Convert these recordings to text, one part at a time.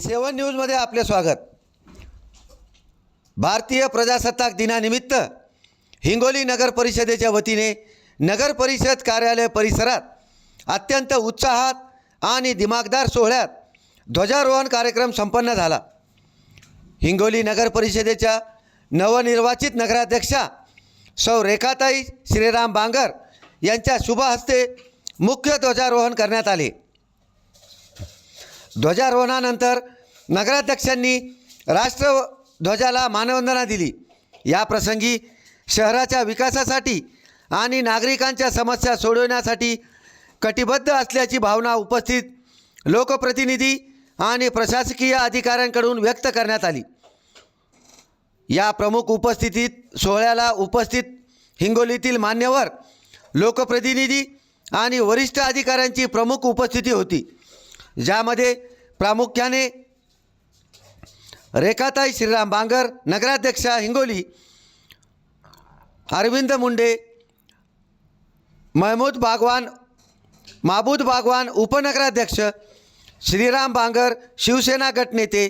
सेवन न्यूजमध्ये आपले स्वागत. भारतीय प्रजासत्ताक दिनानिमित्त हिंगोली नगर परिषदेच्या वतीने नगर परिषद कार्यालय परिसरात अत्यंत उत्साहात आणि दिमागदार सोहळ्यात ध्वजारोहण कार्यक्रम संपन्न झाला. हिंगोली नगर परिषदेच्या नवनिर्वाचित नगराध्यक्षा सौ रेखाताई श्रीराम बांगर यांच्या शुभ हस्ते मुख्य ध्वजारोहण करण्यात आले. ध्वजारोहणानंतर नगराध्यक्षांनी राष्ट्रध्वजाला मानवंदना दिली. या प्रसंगी शहराच्या विकासासाठी आणि नागरिकांच्या समस्या सोडवण्यासाठी कटिबद्ध असल्याची भावना उपस्थित लोकप्रतिनिधी आणि प्रशासकीय अधिकाऱ्यांकडून व्यक्त करण्यात आली. या प्रमुख उपस्थितीत सोहळ्याला उपस्थित हिंगोलीतील मान्यवर लोकप्रतिनिधी आणि वरिष्ठ अधिकाऱ्यांची प्रमुख उपस्थिती होती ज्यामध्ये प्रामुख्याने रेखाताई श्रीराम बांगर नगराध्यक्षा हिंगोली अरविंद मुंडे महमूद बागवान माबूद बागवान उपनगराध्यक्ष श्रीराम बांगर शिवसेना गटनेते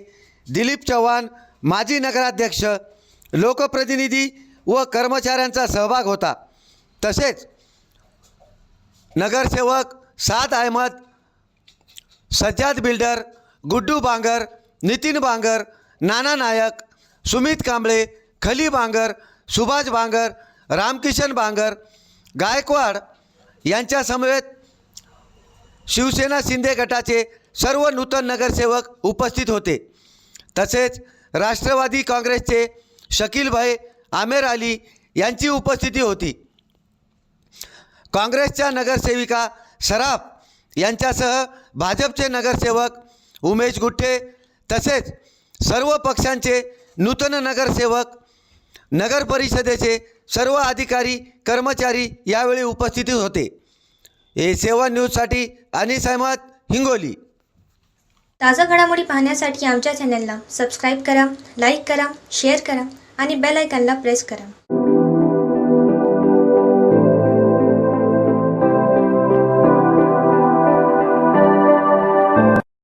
दिलीप चव्हाण माजी नगराध्यक्ष लोकप्रतिनिधी व कर्मचाऱ्यांचा सहभाग होता. तसेच नगरसेवक साद अहमद सज्जाद बिल्डर गुड्डू बांगर नितीन बांगर नाना नायक सुमित कांबळे खली बांगर सुभाष बांगर रामकिशन बांगर गायकवाड यांच्यासमवेत शिवसेना शिंदे गटाचे सर्व नूतन नगरसेवक उपस्थित होते. तसेच राष्ट्रवादी काँग्रेसचे शकीलभाई आमेर अली यांची उपस्थिती होती. काँग्रेसच्या नगरसेविका सराफ यांच्यासह भाजपचे नगरसेवक उमेश गुट्टे तसेच सर्व पक्षांचे नूतन नगरसेवक नगर परिषदेचे सर्व अधिकारी कर्मचारी यावेळी उपस्थित होते. ए सेवा न्यूजसाठी अनिस अहमद हिंगोली. ताज्या घडामोडी पाहण्यासाठी आमच्या चॅनलला सबस्क्राईब करा लाईक करा शेअर करा आणि बेल आयकॉनला प्रेस करा.